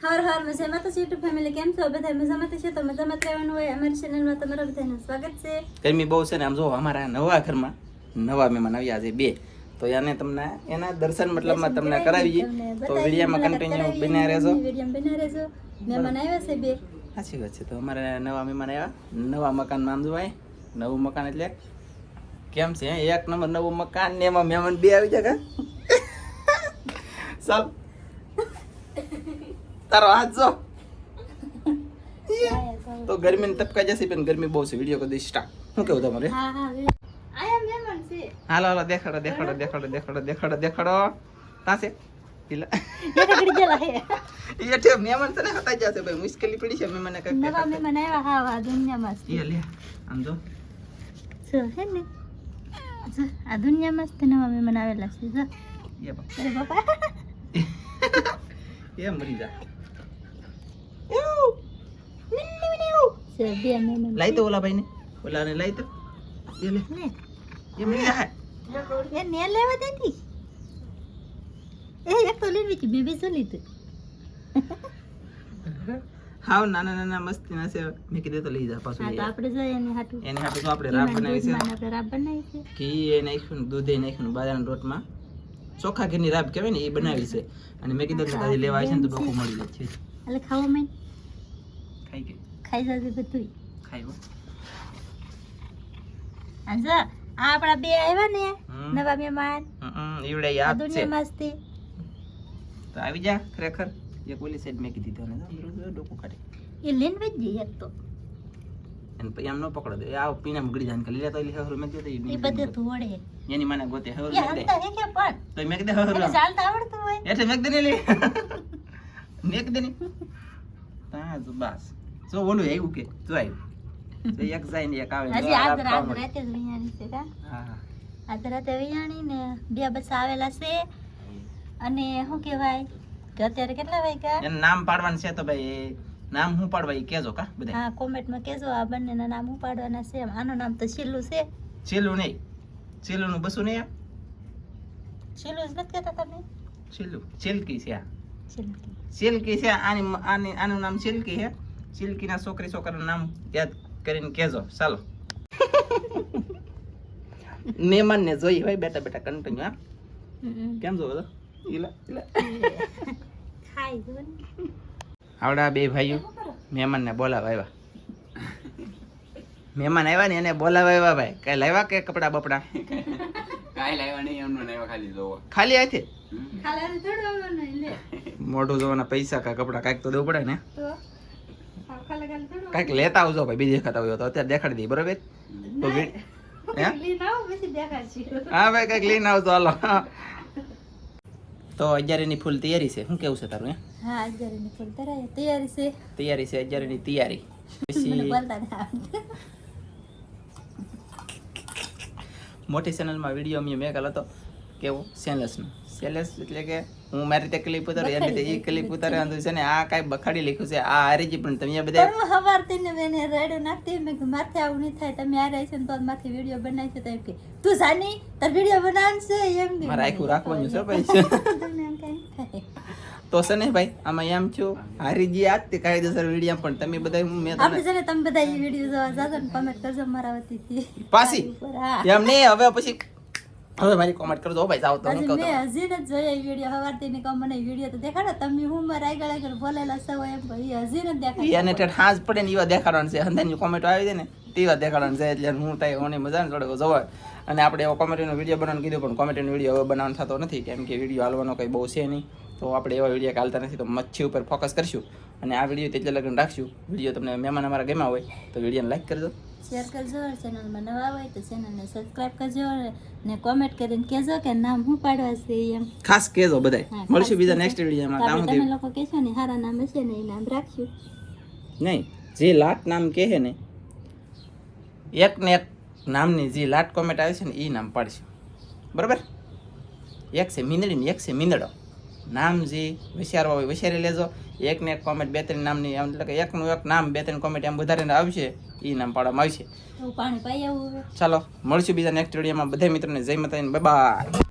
હર હર મજામાં તો YouTube family કેમ છો બધા મજામાં છે તો મજામાં રહેવાનું હોય અમારી ચેનલમાં તમારા બધાનું સ્વાગત છે ગરમી બહુ છે ને આમ જો અમારા નવા ઘરમાં નવા મહેમાન આવ્યા છે બે તો એને તમને એના દર્શન મતલબમાં તમને કરાવીએ તો વિડીયામાં કન્ટિન્યુ બિના રહેજો વીડિયો બિના રહેજો મહેમાન આવ્યા છે બે સાચી વાત છે તો અમારે નવા મહેમાન આવ્યા નવા મકાનમાં આમ જોવાય નવું મકાન એટલે કેમ છે? એક નંબર નવું મકાન ને એમાં મહેમાન બે આવી જાય ચાલ તારો હાથ જો. તો ગરમી તપકા જશે પણ ગરમી બહુ છે. વીડિયો કરી દઈશ. સ્ટાર્ટ શું કેવું તમારે? વે- હાલો હાલો દેખાડો દેખાડો દેખાડો દેખાડો દેખાડો દેખાડો. તાસે ઈલા એક આગળ ગયેલા હે એ ઠે મહેમાન તને હતાઈ જશે ભાઈ. મુશ્કેલી પડી છે મહેમાન કંઈક નવા મહેમાન આવ્યા. હા હા દુનિયામાં છે. લે આમ જો. જો હે ને. આ દુનિયામાં જ નવા મહેમાન આવેલા છે. જો. એ બાપા. એ મરી જા છે બે મહેમાન લાઈ તો ઓલા ભાઈ ને ઓલા ને લાઈ તો એ લે લે એ મરી એ ને. લેવા દેતી એ એક તો લેવી હતી મેં બીજું લીધું. હાવ નાના નાના મસ્તી ના છે. મેં કીધું તો લઈ જા પાછું હા તો આપણે જોઈએ એની હાટું. એની હાટુ તો આપણે રાબ બનાવી છે. આપણે રાબ બનાવી છે. ઘી એ નાખ્યું દૂધ એ નાખ્યું બાજરાના રોટમાં. ચોખા ઘીની રાબ કહેવાય ને એ બનાવી છે. અને મેં કીધું કે તારી લેવા છે ને તો ડોકું મળી જાય. છે એટલે ખાવા મેં ખાઈ ગઈ. ખાઈ જશે બધું ખાઈ હો. આ જો આપણા બે આવ્યા ને નવા મહેમાન. હમ, હમ, ઈવડે યાદ છે. જ તો આવી જા ખરેખર. એક ઓલી સાઈડ મેં કીધી તને. ડોકો કાઢે. એ લેન વેજ જઈએ તો. અને પછી આમ ન પકડો દે આ પીને મગડી જાન કે લીલા તો એલી હવરું મેં કીધું એ બધે ધોળે. એની માને ગોતે હરું મેં દે તો મેં કીધું હરું ચાલતા આવડતું હોય. એટલે મેં કીધું લે. મેં કીધું તા બસ. જો ઓલું આવ્યું કે? જો આવ્યું તો એક જાય ને એક આવે. હજી આજ રાત રાત જ વિયાણી છે કા? હા આજ રાતે વિયાણી ને બે બસ આવેલા છે. અને શું કહેવાય? કે અત્યારે કેટલા વાગ્યા? એનું નામ પાડવાનું છે તો ભાઈ નામ હું પાડવા એ કેજો કા બધા હા કોમેન્ટમાં કેજો આ બંનેના નામ હું પાડવાના છે. આનું નામ તો છેલ્લું છે. છેલ્લું નહીં. છેલ્લું નું બસું નહીં શીલું જ નથી કહેતા તમે? છેલ્લું. છેલકી છે આ. છેલકી. છે આની આની આનું નામ છેલકી છે. સિલ્કીના છોકરી છોકરાનું નામ યાદ કરીને કહેજો ચાલો મહેમાન ને જોઈ હોય બેટા બેટા કન્ટિન્યુ હા કેમ જો બધો ઈલા ઈલા ખાઈ જો ને. આવડા બે ભાઈઓ મહેમાનને બોલાવા આવ્યા મહેમાન આવ્યા ને એને બોલાવા આવ્યા ભાઈ કઈ લાવ્યા કે કપડા બપડા કાંઈ લાવ્યા નહીં એમનું ને ખાલી જોવો ખાલી આથી મોઢું જોવાના પૈસા કા કપડા કાંઈક તો દેવું પડે ને તો કાંઈક લેતા આવજો ભાઈ બીજી વખત આવ્યો તો અત્યારે દેખાડી દઈ બરોબર? તો હે? લઈને આવો પછી દેખાડશે. હા ભાઈ કંઈક લઈને આવજો હાલો. તો અગિયારની ફૂલ તૈયારી છે. શું કેવું છે તારું હા? અત્યારે ની ફૂલ તૈયારી છે. તૈયારી છે અગિયારની તૈયારી. પછી ના. મોટી ચેનલમાં વીડિયો મેં મેં હતો કેવો? સેલેસનો સેલેસ એટલે કે હું મારી રીતે ક્લિપ ઉતારું એની રીતે એ ક્લિપ ઉતારે વાંધો છે ને આ કાંઈ બખાડી લખ્યું છે. આ હારીજી પણ તમે બધા હું હવારથી તેને મેં રેડો નાખતી મેં કે માથે આવું નહીં થાય. તમે આ રહી છે ને તો માથે વીડિયો બનાવી છે તો એમ કે તું જાની તાર વીડિયો બનાવશે. એમ કે. મારે આખું રાખવાનું છે ભાઈ. તો છે ને ભાઈ આમાં એમ છું હારીજી આજ તે કાયદેસર વીડિયો પણ તમે બધા હું મેં આપણે છે ને તમે બધા વીડિયો જોવા જાજો ને કમેન્ટ કરજો મારા વતીથી. પાછી. એમ નહીં હવે પછી હવે મારી કોમેન્ટ કરજો ભાઈ જાવ તો હું કહું મેં હજી નથી જોયા વિડિયો હવારથી ને મને વિડિયો તો દેખાડો તમે હું મારા આગળ આગળ બોલેલા છો એમ ભાઈ હજી નથી દેખાડો. એને ઠેઠ હાજ પડે ને એવા દેખાડવાનું છે. અંદરની કોમેન્ટ આવી દે ને તેવા દેખાડવાનું છે. એટલે હું તઈ મને મજા ને થોડો જોવા. અને આપણે એવો કોમેડીનો વીડિયો બનાવવાનું કીધું પણ કોમેડીનો વીડિયો હવે બનાવવાનો થતો નથી. કેમ કે વીડિયો હાલવાનો કંઈ બહુ છે નહીં. તો આપણે એવા વીડિયો હાલતા નથી તો મચ્છી ઉપર ફોકસ કરશું. અને આ વીડિયો તેટલા લગ્ન રાખશું વીડિયો તમને મહેમાન અમારા ગમ્યા હોય તો વિડીયોને લાઈક કરજો. શેર કરજો ચેનલમાં નવા હોય તો ચેનલને સબસ્ક્રાઇબ કરજો ને કોમેન્ટ કરીને કહેજો કે નામ હું પાડવા છે એમ. ખાસ કહેજો બધાય. મળશું બીજા. નેક્સ્ટ વિડીયોમાં તમે લોકો કહેશો ને સારા નામ હશે ને એ નામ રાખશું નહીં જે લાટ નામ કહે ને એક ને એક નામની જે લાટ કોમેન્ટ આવે છે ને એ નામ પાડશું. બરાબર? એક છે મીંદડી ને એક છે મીંદડો. નામ જે વિચારવા હોય વિચારી લેજો. એકને એક કોમેન્ટ બે ત્રણ નામની એમ એટલે કે એકનું એક નામ બે ત્રણ કોમેન્ટ એમ વધારે આવશે એ નામ પાડવામાં આવશે. ચાલો મળશું બીજા નેક્સ્ટ વિડીયોમાં બધા મિત્રોને જય માતાજી બાય